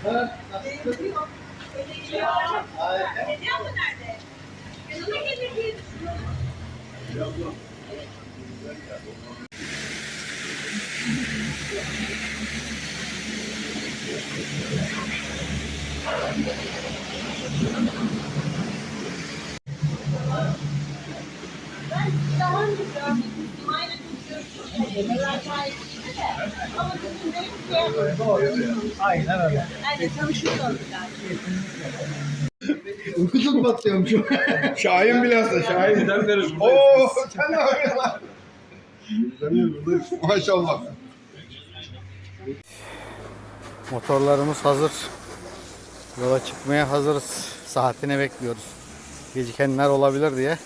Düşünüyorum. Ben daha önce görmüştüm. Aynı kız Ama benim ki Aynen öyle. yani tanışıyorlar. Uyku çok batıyormuş. Şahin bilhassa Şahin. Oo sen ne yapıyorsun lan? Maşallah. Motorlarımız hazır. Yola çıkmaya hazırız. Saatini bekliyoruz. Gecikenler olabilir diye.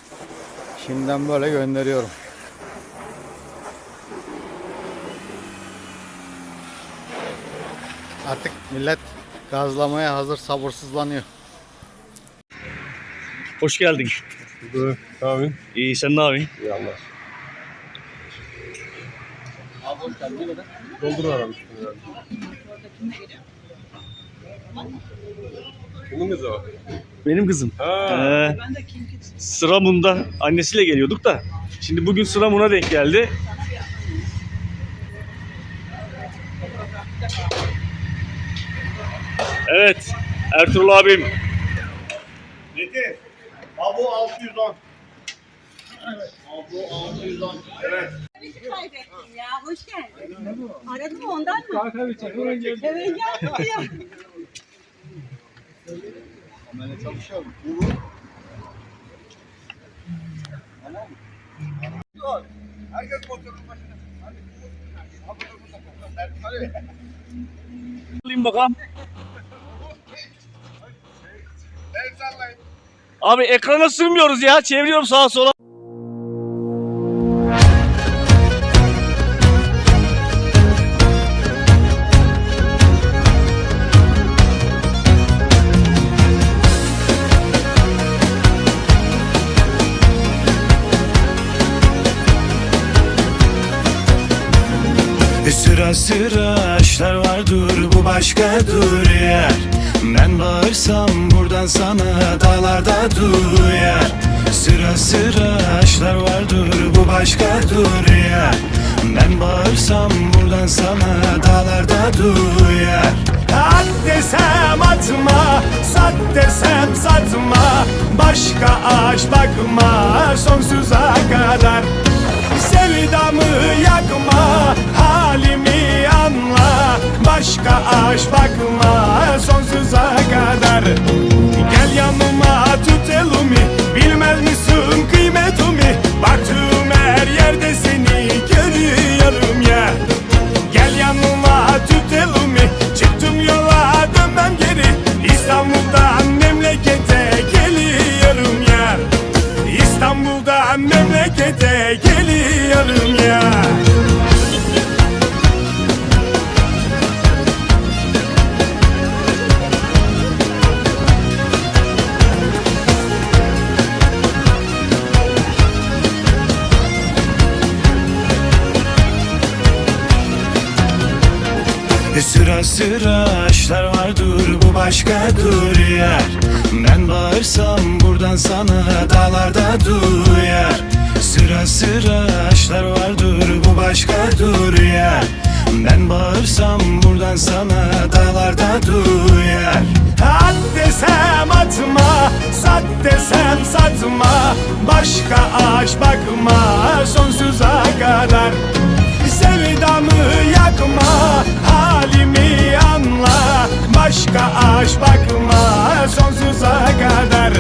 Şimdiden böyle gönderiyorum. Artık millet gazlamaya hazır sabırsızlanıyor. Hoş geldin. Dur. Abi. İyi sen ne yapıyorsun? İyi Allah. Doldur aramış bunu yani. Kimin kızı o? Benim kızım. Ha. Ee, sıra bunda annesiyle geliyorduk da. Şimdi bugün sıra buna denk geldi. Evet. Ertuğrul abim. Nedir? Abo 610. Abo 610. Evet. kaybettim ya. Hoş geldin. Aradım ondan mı? Evet geldim ya. Hemen çalışalım. Herkes motorun başına. Hadi. Hadi. Hadi. Hadi. Alayım bakalım. El sallayın. Abi ekrana sığmıyoruz ya. Çeviriyorum sağa sola. Sıra sıra işler var dur bu başka dur yer Ben bağırsam buradan sana dağlarda duyar Sıra sıra işler var dur bu başka dur yer Ben bağırsam buradan sana dağlarda duyar At desem atma, sat desem satma. Başka aş bakma sonsuza kadar. Sevdamı yakma halimi anla. Başka aş bakma sonsuza dur yer Ben bağırsam buradan sana dağlarda duyar Sıra sıra işler var dur bu başka dur yer Ben bağırsam buradan sana dağlarda duyar At desem atma, sat desem satma. Başka aş bakma sonsuza kadar. Sevdamı yakma halimi anla Başka aş bakma sonsuza kadar.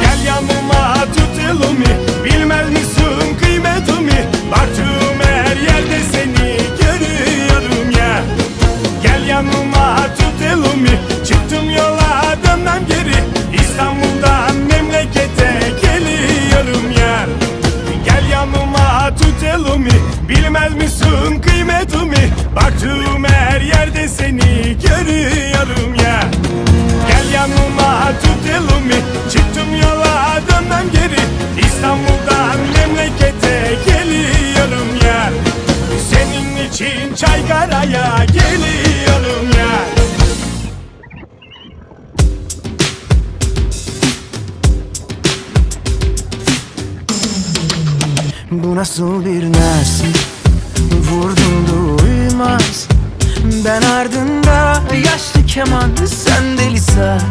Gel yanıma tut elimi Bilmez misin kıymetimi? Baktığım her yerde seni görüyorum ya. Gel yanıma tut elimi Çıktım yola dönmem geri. İstanbul'dan memlekete geliyorum ya. Gel yanıma tut elimi Bilmez misin kıymetimi Baktım her yerde seni görüyorum ya. Gel yanıma tut elimi Çıktım yola dönmem geri. İstanbul'dan memlekete geliyorum ya. Senin için Çaykara'ya geliyorum ya. Bu nasıl bir nasip Vurdun duymaz Ben ardında yaşlı keman Sen deli saz.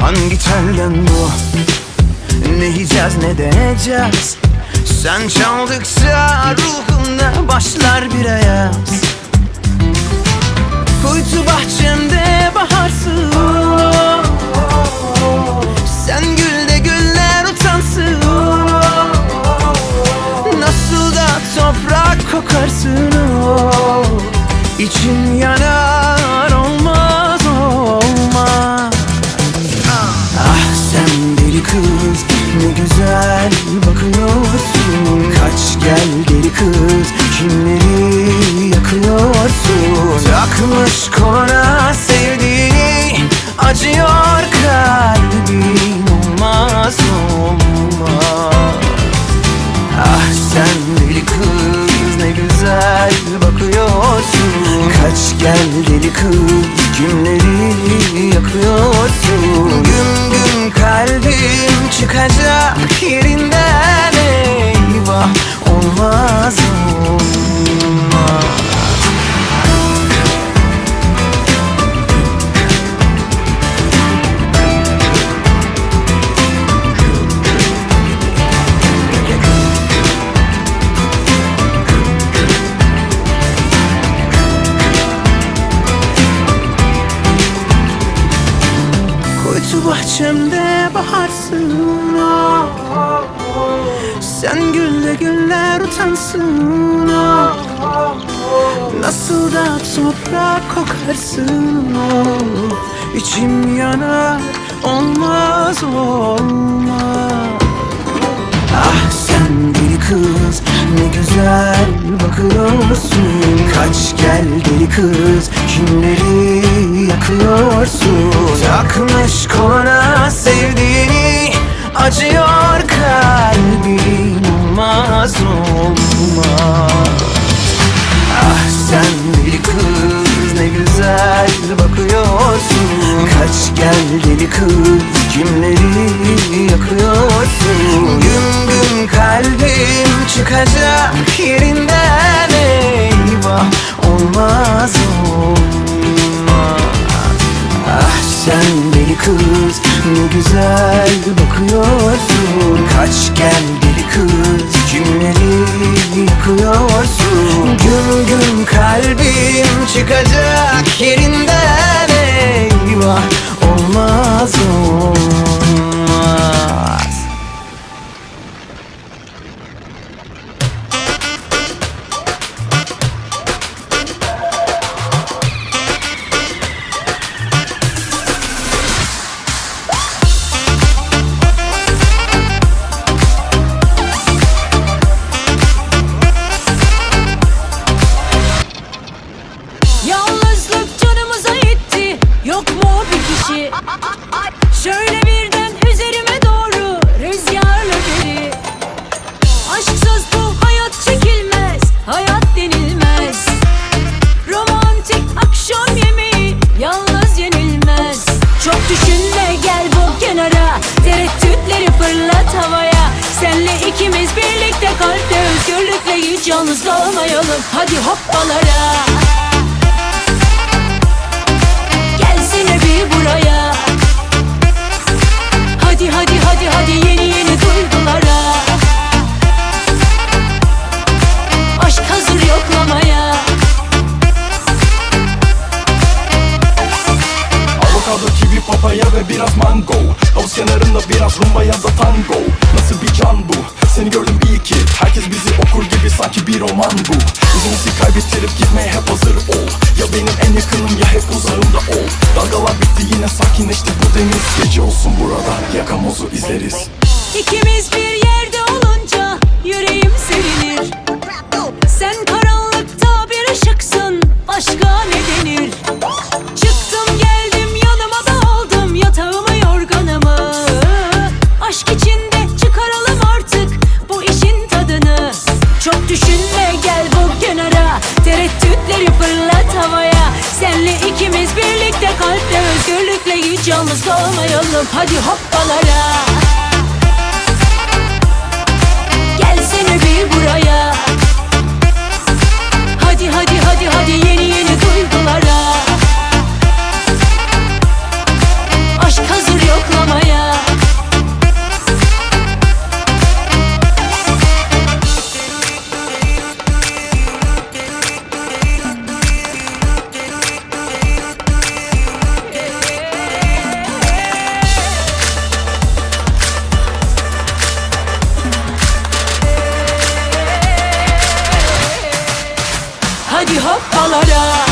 Hangi telden bu? Ne yiyeceğiz ne deneyeceğiz? Sen çaldıkça ruhumda başlar bir ayaz. Kuytu bahçemde baharsın kokarsın oh. İçim yanar olmaz olmaz. Ah sen deli kız ne güzel bakıyorsun. Kaç gel deli kız kimleri yakıyorsun? Takmış koluna sevdiğini acıyor Bahçemde baharsın ah, ah, ah. Sen gülle güller utansın ah. Nasıl da toprak kokarsın oh. İçim yanar olmaz olmaz Ah sen kız ne güzel bakıyorsun. Kaç gel deli kız kimleri yakıyorsun? Takmış koluna sevdiğini acıyor kalbim olmaz olmaz Ah sen deli kız ne güzel bakıyorsun. Kaç gel deli kız kimleri yakıyorsun? Güm kalbim çıkacak yerinden eyvah Olmaz olmaz. Ah sen deli kız ne güzel bakıyorsun. Kaç gel deli kız kimleri yakıyorsun Güm güm kalbim çıkacak yerinden eyvah Olmaz olmaz kalmayalım Hadi hoppalara kafalara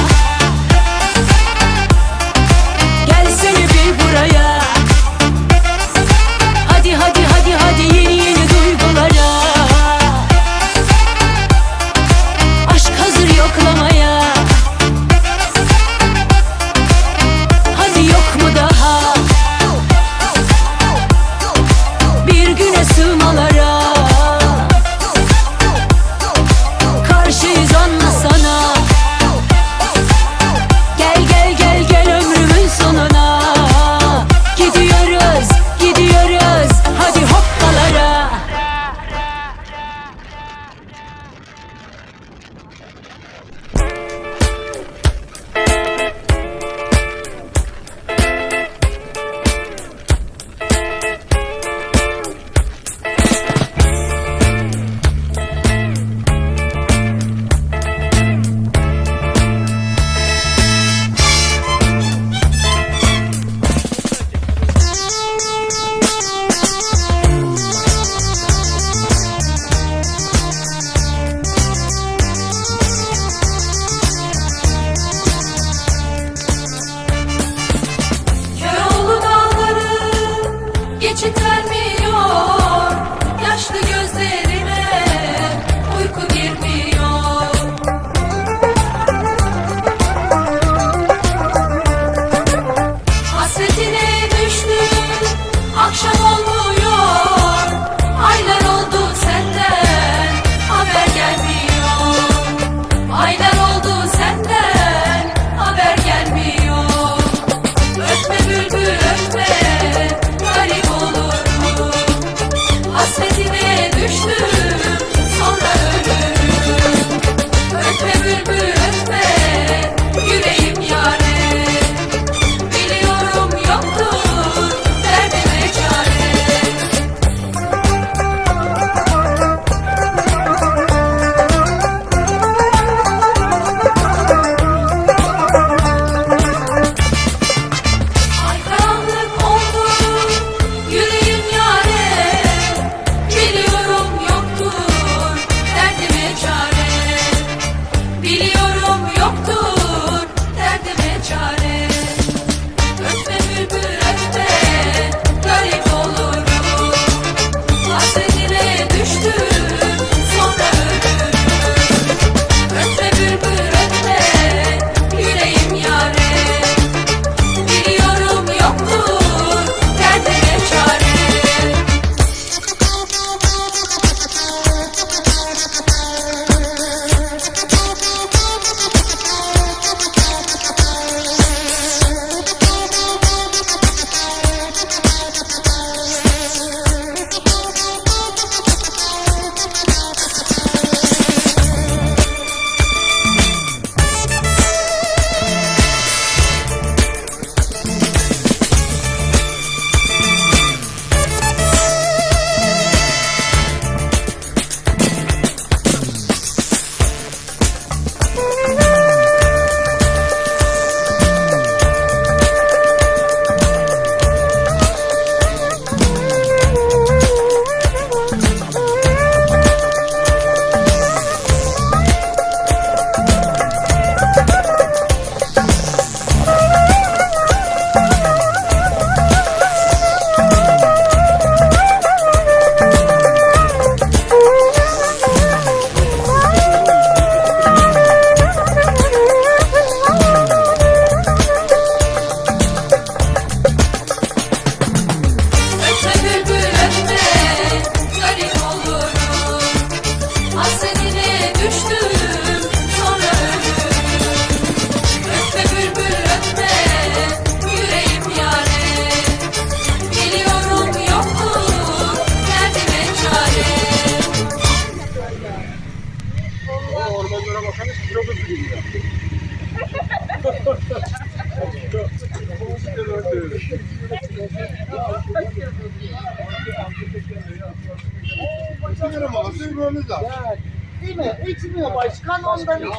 İçmiyor başkan ondan içmiyor.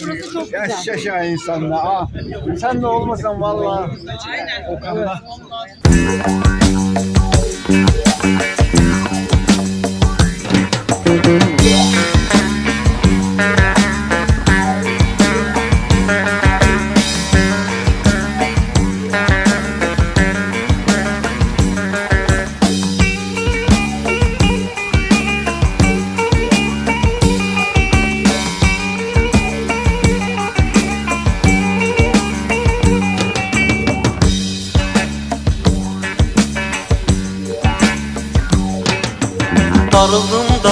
Burası çok güzel. Yaşa insanla ha. Sen de olmasan vallahi. Darıldım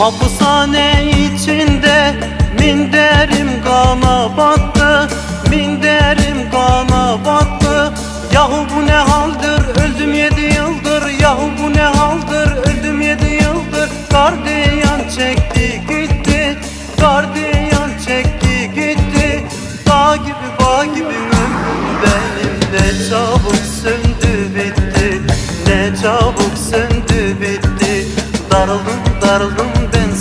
Mahpushane içinde minderim kana battı Minderim kana battı. Yahu bu ne haldır? Öldüm yedi yıldır. Yahu bu ne haldır? Öldüm yedi yıldır. Gardiyan çekti gitti Gardiyan çekti gitti. Dağ gibi bağ gibi ömrüm benim Ne çabuk söndü bitti. Ne çabuk söndü bitti. Darıldım darıldım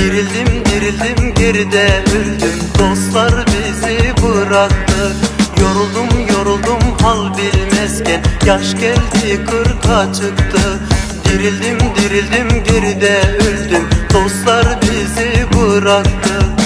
Dirildim dirildim geride öldüm. Dostlar bizi bıraktı. Yoruldum yoruldum hal bilmezken. Yaş geldi kırka çıktı. Dirildim dirildim geride öldüm. Dostlar bizi bıraktı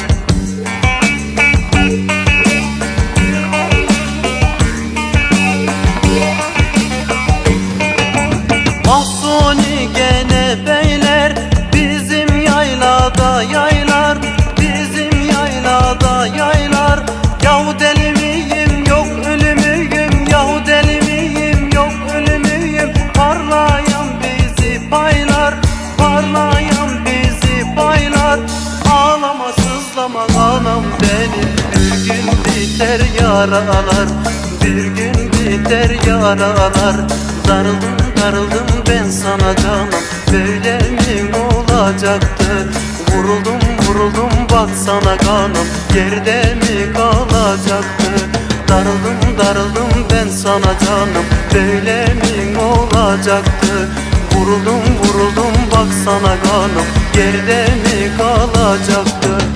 paylar Ağlama sızlama anam benim Bir gün biter yaralar Bir gün biter yaralar. Darıldım darıldım ben sana canım. Böyle mi olacaktı. Vuruldum vuruldum bak sana kanım Yerde mi kalacaktı? Darıldım darıldım ben sana canım. Böyle mi olacaktı. Vuruldum vuruldum bak sana kanım Yerde mi kalacaktı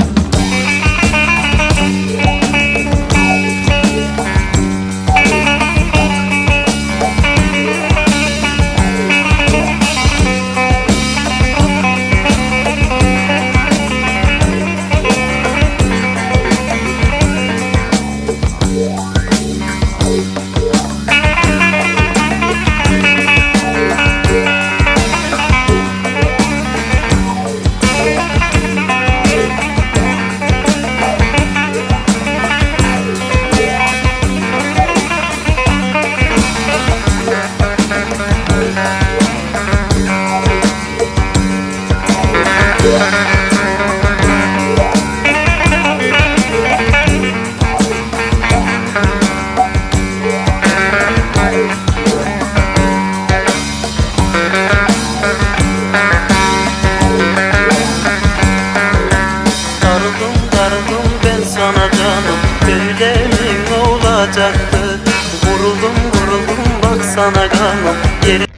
olacaktı. Vuruldum vuruldum bak sana kanım Yeri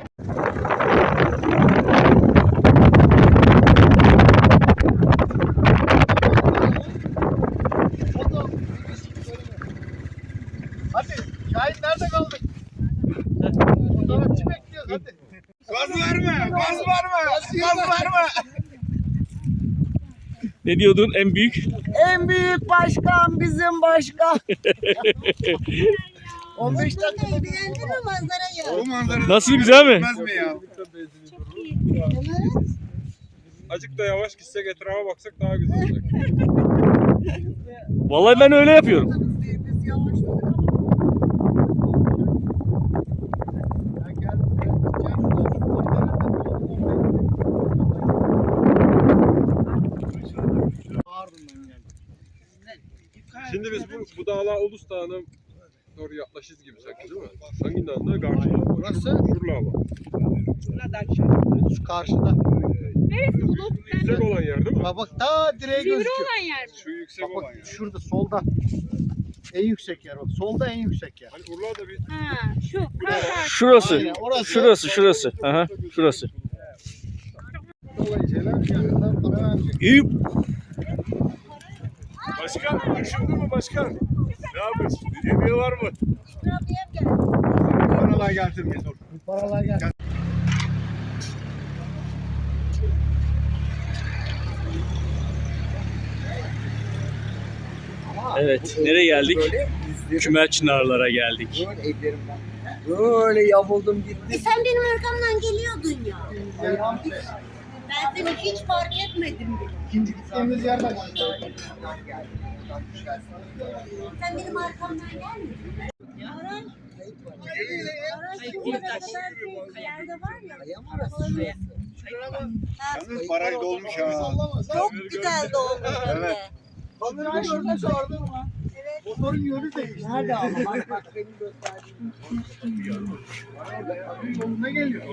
Gaz verme, gaz verme, gaz verme. Ne diyordun? En büyük? En büyük başkan bizim başkan. 15 dakika. Beğendin mi manzarayı? Bu manzara Nasıl güzel mi? Bilmez mi ya? Azıcık da yavaş gitsek etrafa baksak daha güzel olacak. Vallahi ben öyle yapıyorum. Biz yavaşladık ama. Dağla Ulus Dağı'na doğru yaklaşırız gibi sanki değil mi? Hangi dağında? Karşıda. Burası Şurla ama. şu karşıda. Neresi Ulus? Yüksek olan yer değil mi? Bak bak ta direğe Sivri gözüküyor. olan yer mi? Şu yüksek Bak olan bak yer. şurada solda. En yüksek yer bak. Solda en yüksek yer. Hani Urla'da bir Ha, şu. Karşı. Şurası. Aynen, orası. Şurası, şurası. Aha, şurası. Dolayısıyla verecek. İyi. Başkan, düşündün mü başkan? Ne yapıyorsun? Hediye var mı? Paralar gelsin bir dur. Paralar gel. Evet, nereye geldik? Kümer Çınarlara geldik. Böyle ellerimden. Böyle yamuldum E sen benim arkamdan geliyordun ya. Ben seni hiç fark etmedim bile. İkinci gittiğimiz yerden. Sen benim arkamdan gelmedin. Araç. Araç şuraya kadar bir yerde var ya. Yalnız baraj dolmuş ha. Çok güzel dolmuş. Evet. Kamerayı orada çağırdın mı? Evet. Motorun yönü değişti. Nerede ama? Bak bak benim gösterdiğim. Yoluna geliyor.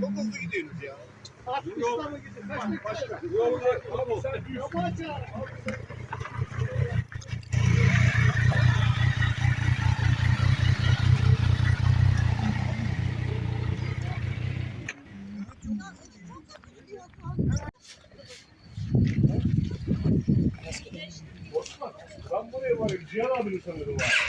Çok hızlı gidiyorsunuz ya. Ben buraya varayım. Cihan abini sanırım var.